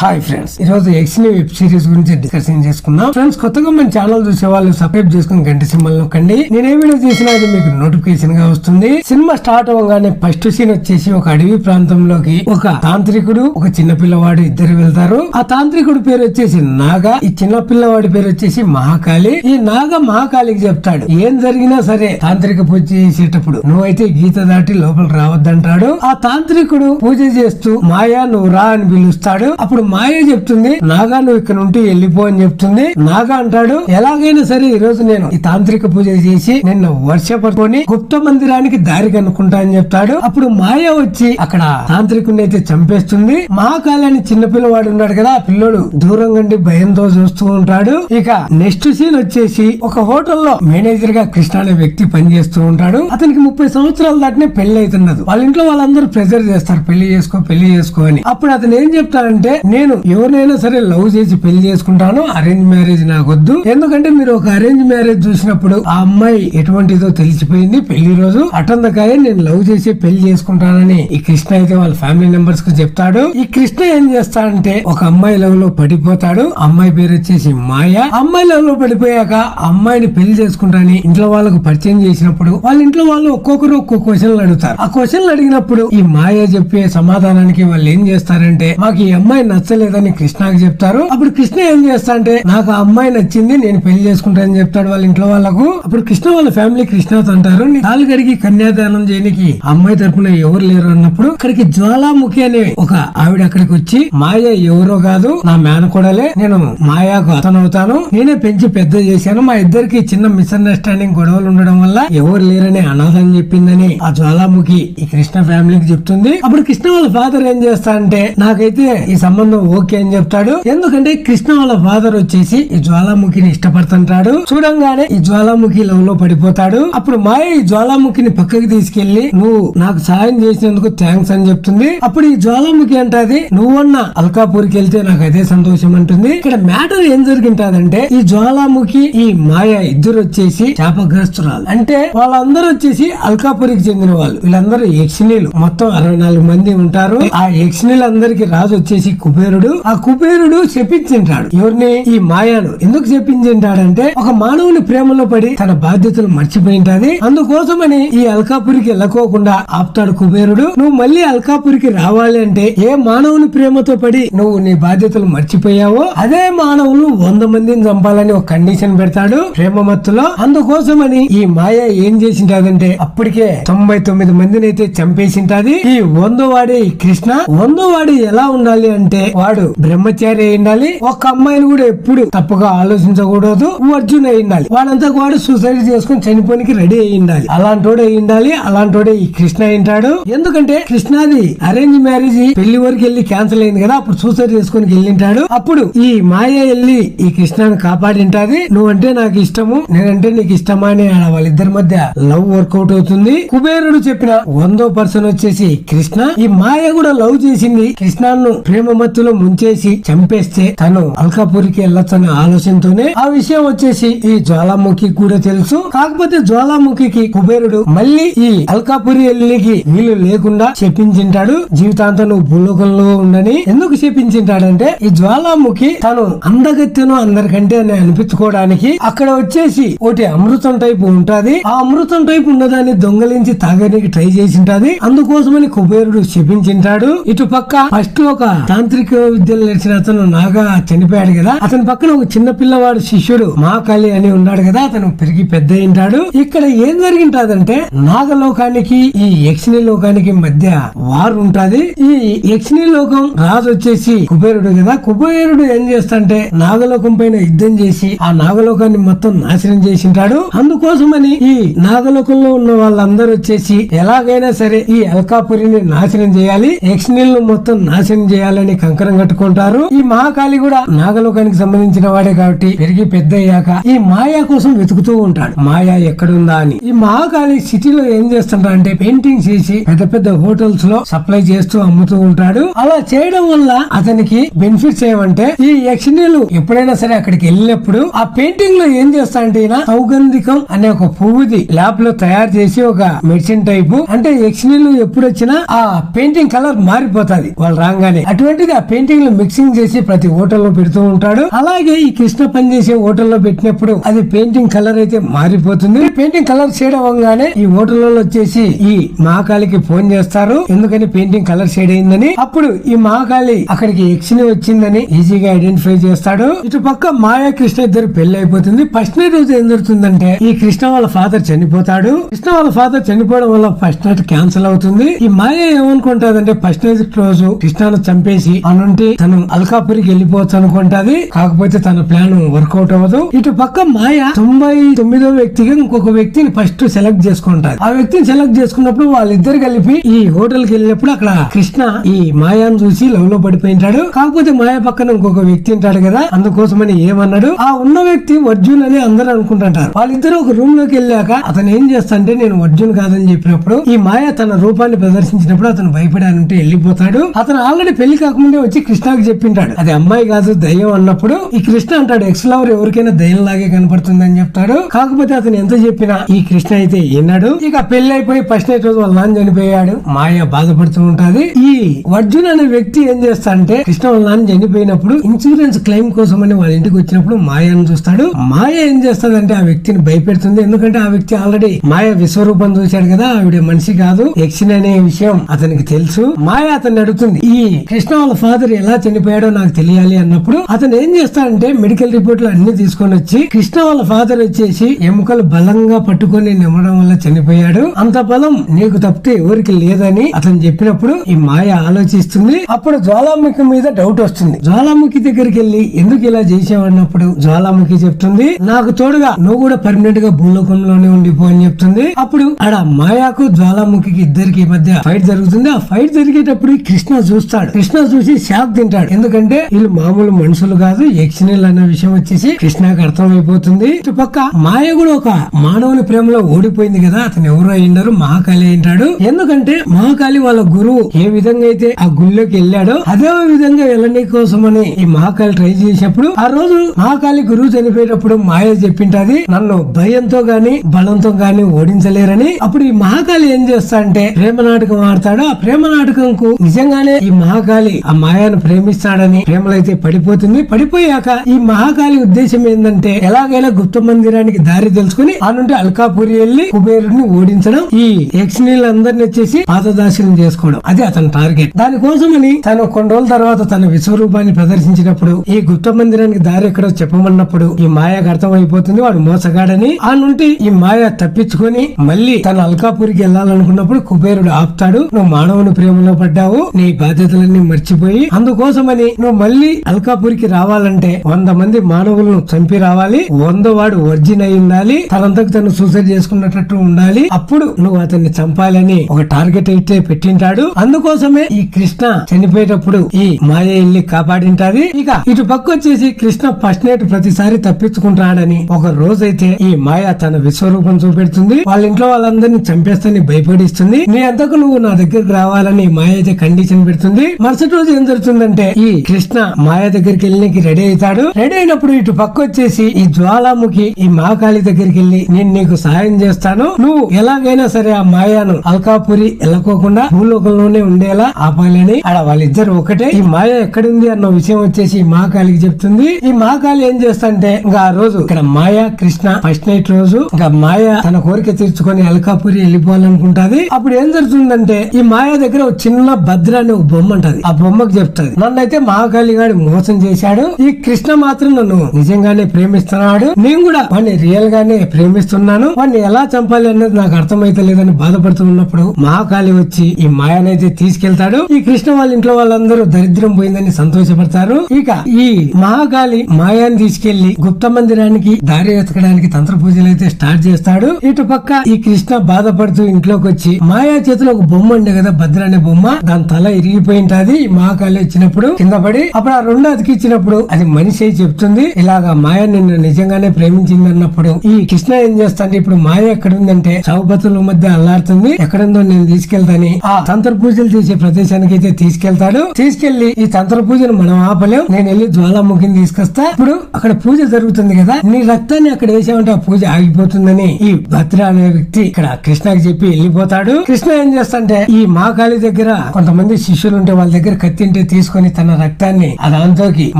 Hi friends ఈ రోజు ఎక్స్ని వెబ్ సిరీస్ గురించి డిస్కషన్ చేసుకుందాం. ఫ్రెండ్స్ కొత్తగా మన ఛానల్ చూసే వాళ్ళు సబ్స్క్రైబ్ చేసుకుని గంట సింబల్ నొక్కండి. నేను ఏ వీడియో చేసినా అది మీకు నోటిఫికేషన్గా వస్తుంది. సినిమా స్టార్ట్ అవ్వగానే ఫస్ట్ సీన్ వచ్చేసి ఒక అడవి ప్రాంతంలోకి ఒక తాంత్రికుడు ఒక చిన్న పిల్లవాడు ఇద్దరు వెళ్తారు. ఆ తాంత్రికుడు పేరు వచ్చేసి నాగా. ఈ చిన్న పిల్లవాడి పేరు వచ్చేసి మహాకాళి. ఈ నాగ మహాకాళికి చెప్తాడు ఏం జరిగినా సరే తాంత్రిక పూజ చేసేటప్పుడు నువ్వైతే గీత దాటి లోపల రావద్దంటాడు. ఆ తాంత్రికుడు పూజ చేస్తూ మాయా నువ్వు రా అని పిలుస్తాడు. అప్పుడు మాయ చెప్తుంది. నాగా నువ్వు ఇక్కడ నుండి వెళ్ళిపో అని చెప్తుంది. నాగా అంటాడు ఎలాగైనా సరే ఈ రోజు నేను ఈ తాంత్రిక పూజ చేసి నిన్ను వర్షపడుకొని గుప్త మందిరానికి దారి కనుక్కుంటా అని చెప్తాడు. అప్పుడు మాయ వచ్చి అక్కడ తాంత్రికుని అయితే చంపేస్తుంది. మహాకాళి అని చిన్న పిల్లవాడు ఉన్నాడు కదా ఆ పిల్లోడు దూరం నుండి భయంతో చూస్తూ ఉంటాడు. ఇక నెక్స్ట్ సీన్ వచ్చేసి ఒక హోటల్లో మేనేజర్గా కృష్ణ అనే వ్యక్తి పనిచేస్తూ ఉంటాడు. అతనికి ముప్పై సంవత్సరాల దాటినే పెళ్ళి అవుతున్నది వాళ్ళ ఇంట్లో వాళ్ళందరూ ప్రెజర్ చేస్తారు. పెళ్ళి చేసుకో పెళ్ళి చేసుకో అని. అప్పుడు అతను ఏం చెప్తాడంటే నేను ఎవరినైనా సరే లవ్ చేసి పెళ్ళి చేసుకుంటాను అరేంజ్ మ్యారేజ్ నాకు వద్దు ఎందుకంటే మీరు ఒక అరేంజ్ మ్యారేజ్ చూసినప్పుడు ఆ అమ్మాయి ఎటువంటిదో తెలిసిపోయింది. పెళ్ళి రోజు అటందకాయ నేను లవ్ చేసి పెళ్ళి చేసుకుంటానని ఈ కృష్ణ అయితే వాళ్ళ ఫ్యామిలీ మెంబర్స్కు చెప్తాడు. ఈ కృష్ణ ఏం చేస్తాడంటే ఒక అమ్మాయి లవ్లో పడిపోతాడు. అమ్మాయి పేరు వచ్చేసి మాయ. అమ్మాయి లవ్లో పడిపోయాక అమ్మాయిని పెళ్ళి చేసుకుంటాని ఇంట్లో వాళ్ళకు పరిచయం చేసినప్పుడు వాళ్ళ ఇంట్లో వాళ్ళు ఒక్కొక్కరు ఒక్కొక్క క్వశ్చన్లు అడుగుతారు. ఆ క్వశ్చన్లు అడిగినప్పుడు ఈ మాయ చెప్పే సమాధానానికి వాళ్ళు ఏం చేస్తారంటే మాకు ఈ అమ్మాయి నచ్చలేదని కృష్ణకి చెప్తారు. అప్పుడు కృష్ణ ఏం చేస్తా అంటే నాకు ఆ అమ్మాయి నచ్చింది నేను పెళ్ళి చేసుకుంటానని చెప్తాడు వాళ్ళ ఇంట్లో వాళ్ళకు. అప్పుడు కృష్ణ వాళ్ళ ఫ్యామిలీ కృష్ణతో అంటారు నీ కాలు గడిగి కన్యాదానం చేయడానికి అమ్మాయి తరపున ఎవరు లేరు అన్నప్పుడు అక్కడికి జ్వాలాముఖి అనే ఒక ఆవిడ అక్కడికి వచ్చి మాయ ఎవరో కాదు నా మేనకోడలే నేను మాయాకు అతనవుతాను. నేనే పెంచి పెద్ద చేశాను. మా ఇద్దరికి చిన్న మిస్అండర్స్టాండింగ్ గొడవలు ఉండడం వల్ల ఎవరు లేరని అనాథం చెప్పిందని ఆ జ్వాలాముఖి ఈ కృష్ణ ఫ్యామిలీకి చెప్తుంది. అప్పుడు కృష్ణ వాళ్ళ ఫాదర్ ఏం చేస్తా అంటే నాకైతే ఈ సంబంధం ఓకే అని చెప్తాడు. ఎందుకంటే కృష్ణ వాళ్ళ ఫాదర్ వచ్చేసి ఈ జ్వాలాముఖిని ఇష్టపడుతుంటాడు. చూడంగానే ఈ జ్వాలాముఖి లవ్లో పడిపోతాడు. అప్పుడు మాయ ఈ జ్వాలాముఖిని పక్కకి తీసుకెళ్ళి నువ్వు నాకు సాయం చేసినందుకు థ్యాంక్స్ అని చెప్తుంది. అప్పుడు ఈ జ్వాలాముఖి అంటది నువ్వన్న అల్కాపూర్కి వెళ్తే నాకు అదే సంతోషం అంటుంది. ఇక్కడ మ్యాటర్ ఏం జరిగింటాదంటే ఈ జ్వాలాముఖి ఈ మాయ ఇద్దరు వచ్చేసి శాపగ్రస్తురాలు. అంటే వాళ్ళందరూ వచ్చేసి అల్కాపురికి చెందిన వాళ్ళు. వీళ్ళందరూ యక్షిణీలు. మొత్తం అరవై నాలుగు మంది ఉంటారు. ఆ యక్షిణీలందరికి రాజు వచ్చేసి కుబేరుడు ఆ కుబేరుడు చెప్పించింటాడు. ఎవరిని? ఈ మాయాను. ఎందుకు చెప్పించింటాడంటే ఒక మానవుని ప్రేమలో పడి తన బాధ్యతలు మర్చిపోయింటది. అందుకోసమని ఈ అల్కాపురికి వెళ్ళకోకుండా ఆపుతాడు కుబేరుడు. నువ్వు మళ్ళీ అల్కాపురికి రావాలి అంటే ఏ మానవుని ప్రేమతో పడి నువ్వు నీ బాధ్యతలు మర్చిపోయావో అదే మానవులు వంద మందిని చంపాలని ఒక కండిషన్ పెడతాడు ప్రేమ మత్తులో అందుకోసమని ఈ మాయ ఏం చేసింటాదంటే అప్పటికే తొంభై తొమ్మిది మందిని అయితే చంపేసింటాది. ఈ వంద వాడి కృష్ణ. వంద వాడి ఎలా ఉండాలి అంటే వాడు బ్రహ్మచారి అయి ఉండాలి. ఒక అమ్మాయిని కూడా ఎప్పుడు తప్పుగా ఆలోచించకూడదు. అర్జున్ అయి ఉండాలి. వాడంతా వాడు సూసైడ్ చేసుకుని చనిపోనికి రెడీ అయి ఉండాలి. అలాంటోడే అయి ఉండాలి. అలాంటోడే ఈ కృష్ణ అయింటాడు ఎందుకంటే కృష్ణాది అరేంజ్ మ్యారేజ్ పెళ్ళి వరకు వెళ్ళి క్యాన్సిల్ అయింది కదా. అప్పుడు సూసైడ్ చేసుకుని వెళ్ళింటాడు అప్పుడు ఈ మాయ వెళ్ళి ఈ కృష్ణాన్ని కాపాడింటాది నువ్వంటే నాకు ఇష్టము నేనంటే నీకు ఇష్టమా అని వాళ్ళిద్దరి మధ్య లవ్ వర్కౌట్ అవుతుంది. కుబేరుడు చెప్పిన వందో పర్సన్ వచ్చేసి కృష్ణ. ఈ మాయ కూడా లవ్ చేసింది కృష్ణాను ప్రేమ మత్తులో ముంచేసి చంపేస్తే తను అల్కాపూరికి వెళ్ళొచ్చనే ఆలోచనతోనే ఆ విషయం వచ్చేసి ఈ జ్వాలాముఖి కూడా తెలుసు. కాకపోతే జ్వాలాముఖికి కుబేరుడు మళ్ళీ ఈ అల్కాపురి వెళ్ళికి వీలు లేకుండా చెప్పించింటాడు. జీవితాంతం నువ్వు భూలోకంలో ఉండని ఎందుకు చెప్పించింటాడంటే ఈ జ్వాలాముఖి తను అందగత్తెను అందరికంటే అని అనిపించుకోవడానికి అక్కడ వచ్చేసి ఒకటి అమృతం టైపు ఉంటది. ఆ అమృతం టైపు ఉన్నదాన్ని దొంగలించి తాగడానికి ట్రై చేసింటది. అందుకోసమని కుబేరుడు శపించింటాడు ఇటు పక్క ఫస్ట్ ఒక తాంత్రిక విద్యలు నేర్చిన అతను నాగా చనిపోయాడు కదా. అతని పక్కన ఒక చిన్న పిల్లవాడు శిష్యుడు మహాకాళి అని ఉన్నాడు కదా. అతను పెరిగి పెద్ద అయింటాడు. ఇక్కడ ఏం జరిగింటాదంటే నాగలోకానికి ఈ యక్షిణి లోకానికి మధ్య వారు ఉంటది. ఈ యక్షిణి లోకం రాజు వచ్చేసి కుబేరుడు కదా. కుబేరుడు ఏం చేస్తాంటే నాగలోకం పైన యుద్ధం చేసి ఆ నాగలోకాన్ని మొత్తం నాశనం చేసింటాడు. అందుకోసమని ఈ నాగలోకంలో ఉన్న వాళ్ళందరూ వచ్చేసి ఎలాగైనా సరే ఈ అల్కాపురిని నాశనం చేయాలి యక్షిణీలను మొత్తం నాశనం చేయాలని కంకరం కట్టుకుంటారు. ఈ మహాకాళి కూడా నాగలోకానికి సంబంధించిన వాడే కాబట్టి పెరిగి పెద్ద అయ్యాక ఈ మాయా కోసం వెతుకుతూ ఉంటాడు. మాయా ఎక్కడుందా అని. ఈ మహాకాళి సిటీలో ఏం చేస్తుంటారంటే పెయింటింగ్ చేసి పెద్ద పెద్ద హోటల్స్లో సప్లై చేస్తూ అమ్ముతూ ఉంటాడు. అలా చేయడం వల్ల అతనికి బెనిఫిట్స్ ఏమంటే ఈ యక్షిణీలు ఎప్పుడైనా సరే అక్కడికి వెళ్ళినప్పుడు ఆ పెయింటింగ్లో ఏం చేస్తా అంటే ఈయన సౌగంధికం అనే ఒక పువ్వుది ల్యాబ్లో తయారు చేసి ఒక మెడిసిన్ టైపు. అంటే యక్షిణీలు ఎప్పుడు వచ్చినా ఆ పెయింటింగ్ కలర్ మారిపోతాది. వాళ్ళు రాగానే అటువంటిది ఆ పెయింటింగ్లు మిక్సింగ్ చేసి ప్రతి హోటల్లో పెడుతూ ఉంటాడు. అలాగే ఈ కృష్ణ పనిచేసే హోటల్లో పెట్టినప్పుడు అది పెయింటింగ్ కలర్ అయితే మారిపోతుంది. పెయింటింగ్ కలర్ షేడ్ అవ్వగానే ఈ హోటల్లో వచ్చేసి ఈ మహాకాళికి ఫోన్ చేస్తారు. ఎందుకని పెయింటింగ్ కలర్ షేడ్ అయిందని? అప్పుడు ఈ మహాకాళి అక్కడికి యక్షిని వచ్చిందని ఈజీగా ఐడెంటిఫై చేస్తాడు. ఇటు పక్క మాయా కృష్ణ ఇద్దరు పెళ్ళి అయిపోతుంది. ఫస్ట్ నైట్ రోజు ఏం జరుగుతుందంటే ఈ కృష్ణ వాళ్ళ ఫాదర్ చనిపోతాడు. కృష్ణ వాళ్ళ ఫాదర్ చనిపోవడం వల్ల ఫస్ట్ నైట్ క్యాన్సిల్ అవుతుంది. ఈ మాయ ఏమనుకుంటాదంటే ఫస్ట్ నైట్ రోజు కృష్ణను చంపేసి అనుంటే తను అల్కాపురికి వెళ్ళిపోవచ్చు అనుకుంటాది కాకపోతే తన ప్లాన్ వర్కౌట్ అవ్వదు. ఇటు పక్క మాయ తొంభై తొమ్మిదో వ్యక్తిగా ఇంకొక వ్యక్తిని ఫస్ట్ సెలెక్ట్ చేసుకుంటారు ఆ వ్యక్తిని సెలెక్ట్ చేసుకున్నప్పుడు వాళ్ళిద్దరు కలిపి ఈ హోటల్కి వెళ్ళినప్పుడు అక్కడ కృష్ణ ఈ మాయాను చూసి లవ్లో పడిపోయింటాడు. కాకపోతే మాయ పక్కన ఇంకొక వ్యక్తి ఉంటాడు కదా అందుకోసమని ఏమన్నాడు? ఆ ఉన్న వ్యక్తి అర్జున్ అని అందరూ అనుకుంటుంటారు. వాళ్ళిద్దరు ఒక రూమ్లోకి వెళ్ళాక అతను ఏం చేస్తాంటే నేను అర్జున్ కాదని చెప్పినప్పుడు ఈ మాయ తన రూపాన్ని ప్రదర్శించినప్పుడు అతను భయపడానంటే వెళ్ళిపోతాడు. అతను ఆల్రెడీ పెళ్ళి కాకముందే వచ్చి కృష్ణకి చెప్పింటాడు. అది అమ్మాయి కాదు దయ్యం అన్నప్పుడు ఈ కృష్ణ అంటాడు ఎక్స్ లవర్ ఎవరికైనా దయ్యం లాగే కనపడుతుంది అని చెప్తాడు. కాకపోతే అతను ఎంత చెప్పినా ఈ కృష్ణ అయితే విన్నాడు ఇక పెళ్ళి అయిపోయి ఫస్ట్ నైట్ రోజు వాళ్ళ నాన్న చనిపోయాడు. మాయ బాధపడుతూ ఉంటది. ఈ అర్జున్ అనే వ్యక్తి ఏం చేస్తాడంటే కృష్ణ వాళ్ళ నాన్న చనిపోయినప్పుడు ఇన్సూరెన్స్ క్లెయిమ్ కోసం అని వాళ్ళ ఇంటికి వచ్చినప్పుడు మాయను చూస్తాడు. మాయ ఏం చేస్తాదంటే ఆ వ్యక్తిని భయపెడుతుంది. ఎందుకంటే ఆ వ్యక్తి ఆల్రెడీ మాయ విశ్వరూపం చూశాడు కదా ఆవిడ మనిషి కాదు. యక్షిని అనే విషయం అతనికి తెలుసు. మాయ అతన్ని అడుగుతుంది. ఈ కృష్ణ వాళ్ళ ఫాదర్ ఎలా చనిపోయాడో నాకు తెలియాలి అన్నప్పుడు అతను ఏం చేస్తాడంటే మెడికల్ రిపోర్ట్లు అన్ని తీసుకొని వచ్చి కృష్ణ వాళ్ళ ఫాదర్ వచ్చేసి ఎముకలు బలంగా పట్టుకొని నిమ్మడం వల్ల చనిపోయాడు. అంత బలం నీకు తప్పితే ఎవరికి లేదని అతను చెప్పినప్పుడు ఈ మాయ ఆలోచిస్తుంది. అప్పుడు జ్వాలాముఖి మీద డౌట్ వస్తుంది. జ్వాలాముఖి దగ్గరికి వెళ్ళి ఎందుకు ఇలా చేసావన్నప్పుడు జ్వాలాముఖి చెప్తుంది నాకు తోడుగా నువ్వు కూడా పర్మనెంట్గా భూలోకంలోనే ఉండిపో అని చెప్తుంది. అప్పుడు ఆడ మాయాకు జ్వాలాముఖికి ఇద్దరికి మధ్య ఫైట్ జరుగుతుంది. ఆ ఫైట్ జరిగేటప్పుడు కృష్ణ చూస్తాడు. కృష్ణ చూసి షాక్ తింటాడు. ఎందుకంటే వీళ్ళు మామూలు మనుషులు కాదు యక్షిణులు అన్న విషయం వచ్చేసి కృష్ణకి అర్థం అయిపోతుంది ఇటు పక్క మాయ కూడా ఒక మానవుని ప్రేమలో ఓడిపోయింది కదా అతను ఎవరు అయ్యిండారు మహాకాళి అయింటాడు ఎందుకంటే మహాకాళి వాళ్ళ గురువు ఏ విధంగా అయితే ఆ గుళ్ళోకి వెళ్ళాడో అదే విధంగా వెళ్ళని కోసమని ఈ మహాకాళి ట్రై చేసినప్పుడు ఆ రోజు మహాకాళి గురువు చనిపోయేటప్పుడు మాయ చెప్పింటది నన్ను భయంతో గాని బలంతో గాని ఓడించలేరని. అప్పుడు ఈ మహాకాళి ఏం చేస్తా అంటే ప్రేమ నాటకం ఆడతాడు. ఆ ప్రేమ నాటకంకు నిజంగానే ఈ మహాకాళి ఆ మాయాను ప్రేమిస్తాడని ప్రేమలో అయితే పడిపోతుంది. పడిపోయాక ఈ మహాకాళి ఉద్దేశం ఏంటంటే ఎలాగైనా గుప్త మందిరానికి దారి తెలుసుకుని ఆ నుండి అల్కాపురి వెళ్ళి కుబేరుని ఓడించడం ఈ యక్షిణీలందరిని వచ్చేసి పాతదాశనం చేసుకోవడం. అది అతని టార్గెట్. దానికోసమని తను కొన్ని రోజుల తర్వాత తన విశ్వరూపాన్ని ప్రదర్శించినప్పుడు ఈ గుప్త మందిరానికి దారి ఎక్కడో చెప్పమన్నప్పుడు ఈ మాయకు అర్థమైపోతుంది. వాడు మోసగాడని ఆ నుండి ఈ మాయ తప్పించుకొని మళ్ళీ తన అల్కాపురికి వెళ్ళాలనుకున్నప్పుడు కుబేరుడు ఆపుతాడు. నువ్వు మానవుని ప్రేమలో పడ్డావు. నీ బాధ్యతలన్నీ మర్చిపోయి అందుకోసమని నువ్వు మళ్ళీ అల్కాపురికి రావాలంటే వంద మంది మానవులను చంపి రావాలి వంద వాడు వర్జిన్ అయి ఉండాలి తనంతకు తను సూసైడ్ చేసుకున్నట్టు ఉండాలి. అప్పుడు నువ్వు అతన్ని చంపాలని ఒక టార్గెట్ అయితే పెట్టింటాడు. అందుకోసమే ఈ కృష్ణ చనిపోయేటప్పుడు ఈ మాయ ఇల్లి కాపాడింటాది. ఇక ఇటు పక్క వచ్చేసి కృష్ణ ఫస్ట్ నైట్ ప్రతిసారి తప్పించుకుంటాడని ఒక రోజైతే ఈ మాయ తన విశ్వరూపం చూపెడుతుంది. వాళ్ళ ఇంట్లో వాళ్ళందరినీ చంపేస్తని భయపడిస్తుంది. నీ అంతకు నువ్వు నా దగ్గరకు రావాలని మాయ అయితే కండిషన్ పెడుతుంది. మరుసటి రోజు జరుగుతుందంటే ఈ కృష్ణ మాయ దగ్గరికి వెళ్ళి రెడీ అవుతాడు. రెడీ అయినప్పుడు ఇటు పక్క వచ్చేసి ఈ జ్వాలాముఖి ఈ మహాకాళి దగ్గరికి వెళ్ళి నేను నీకు సహాయం చేస్తాను. నువ్వు ఎలాగైనా సరే ఆ మాయను అల్కాపురి వెళ్ళకోకుండా భూలోకంలోనే ఉండేలా ఆపాలని ఆడ వాళ్ళిద్దరు ఒకటే. ఈ మాయ ఎక్కడుంది అన్న విషయం వచ్చేసి ఈ మహాకాళికి చెప్తుంది. ఈ మహాకాళి ఏం చేస్తంటే ఇంకా ఆ రోజు ఇక్కడ మాయ కృష్ణ ఫస్ట్ నైట్ రోజు ఇంకా మాయ తన కోరిక తీర్చుకొని అల్కాపురి వెళ్ళిపోవాలనుకుంటాది. అప్పుడు ఏం జరుగుతుందంటే ఈ మాయ దగ్గర ఒక చిన్న భద్ర అనే ఒక బొమ్మ ఉంటది. ఆ బొమ్మకు చెప్తాది. నన్నైతే మహాకాళి గాడి మోసం చేశాడు. ఈ కృష్ణ మాత్రం నన్ను నిజంగానే ప్రేమిస్తున్నాడు. నేను కూడా వాడిని రియల్ గానే ప్రేమిస్తున్నాను. వాడిని ఎలా చంపాలి అనేది నాకు అర్థమైతే లేదని బాధపడుతూ ఉన్నప్పుడు మహాకాళి వచ్చి ఈ మాయనైతే తీసుకెళ్తాడు. ఈ కృష్ణ వాళ్ళ ఇంట్లో వాళ్ళందరూ దరిద్రం పోయిందని సంతోషపడతారు. ఇక ఈ మహాకాళి మాయాన్ని తీసుకెళ్ళి గుప్త మందిరానికి దారి ఎతకడానికి తంత్ర పూజలు అయితే స్టార్ట్ చేస్తాడు. ఇటు పక్క ఈ కృష్ణ బాధపడుతూ ఇంట్లోకి వచ్చి మాయా చేతిలో ఒక బొమ్మ ఉండే కదా భద్ర అనే బొమ్మ. దాని తల ఇరిగిపోయింటది మహాకాళి ఈ ఇచ్చినప్పుడు కింద పడి అప్పుడు ఆ రెండు అతికిచ్చినప్పుడు అది మనిషి చెప్తుంది. ఇలాగా మాయ నిన్ను నిజంగానే ప్రేమించింది అన్నప్పుడు ఈ కృష్ణ ఏం చేస్తాంటే ఇప్పుడు మాయ ఎక్కడుందంటే చౌపతుల మధ్య అల్లాడుతుంది. ఎక్కడుందో నేను తీసుకెళ్తాని. ఆ తంత్ర పూజలు చేసే ప్రదేశానికి అయితే తీసుకెళ్తాడు. తీసుకెళ్ళి ఈ తంత్ర పూజను మనం ఆపలేం. నేను వెళ్ళి జ్వాలాముఖిని తీసుకొస్తా. ఇప్పుడు అక్కడ పూజ జరుగుతుంది కదా నీ రక్తాన్ని అక్కడ వేసామంటే ఆ పూజ ఆగిపోతుందని ఈ భద్ర అనే వ్యక్తి ఇక్కడ కృష్ణకి చెప్పి వెళ్ళిపోతాడు. కృష్ణ ఏం చేస్తాంటే ఈ మహాకాళి దగ్గర కొంతమంది శిష్యులు ఉంటే వాళ్ళ దగ్గర కత్తి తింటే తీసుకొని తన రక్తాన్ని ఆ దాంతోకి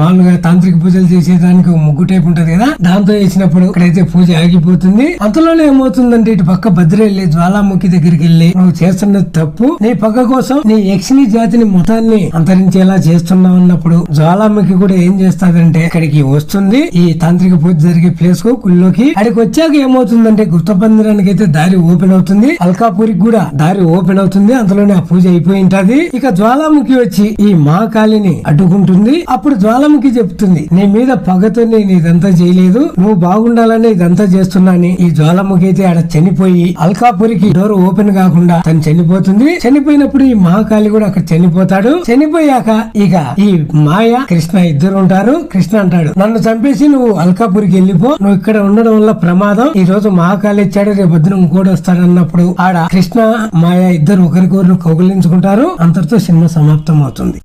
మామూలుగా తాంత్రిక పూజలు చేసేదానికి ముగ్గు టైప్ ఉంటది కదా దాంతో వేసినప్పుడు ఇక్కడైతే పూజ ఆగిపోతుంది. అంతలోనే ఏమవుతుందంటే ఇటు పక్క భద్రెళ్ళి జ్వాలాముఖి దగ్గరికి వెళ్ళి నువ్వు చేస్తున్నది తప్పు. నీ పక్క కోసం నీ యక్షిణి జాతిని మొత్తాన్ని అంతరించేలా చేస్తున్నావు అన్నప్పుడు జ్వాలాముఖి కూడా ఏం చేస్తాదంటే ఇక్కడికి వస్తుంది. ఈ తాంత్రిక పూజ జరిగే ప్లేస్కు గుళ్ళోకి. అక్కడికి వచ్చాక ఏమవుతుందంటే గుప్త పందిరానికి అయితే దారి ఓపెన్ అవుతుంది. అల్కాపూరికి కూడా దారి ఓపెన్ అవుతుంది. అంతలోనే ఆ పూజ అయిపోయి ఉంటది. ఇక జ్వాలాముఖి వచ్చి ఈ మహాకాళిని అడ్డుకుంటుంది. అప్పుడు జ్వాలముఖి చెప్తుంది నీ మీద పగతో నేను ఇదంతా చేయలేదు. నువ్వు బాగుండాలని ఇదంతా చేస్తున్నాని ఈ జ్వాలముఖి అయితే ఆడ చనిపోయి అల్కాపురికి డోర్ ఓపెన్ కాకుండా తను చనిపోతుంది. చనిపోయినప్పుడు ఈ మహాకాళి కూడా అక్కడ చనిపోతాడు. చనిపోయాక ఇక ఈ మాయ కృష్ణ ఇద్దరు ఉంటారు. కృష్ణ అంటాడు నన్ను చంపేసి నువ్వు అల్కాపురికి వెళ్ళిపో. నువ్వు ఇక్కడ ఉండడం వల్ల ప్రమాదం. ఈ రోజు మహాకాళి ఇచ్చాడు రేపు పొద్దున ఇంకోటి వస్తాడు అన్నప్పుడు ఆడ కృష్ణ మాయ ఇద్దరు ఒకరికొకరు కౌగులించుకుంటారు. అంతటితో సినిమా సమాప్తం అవుతుంది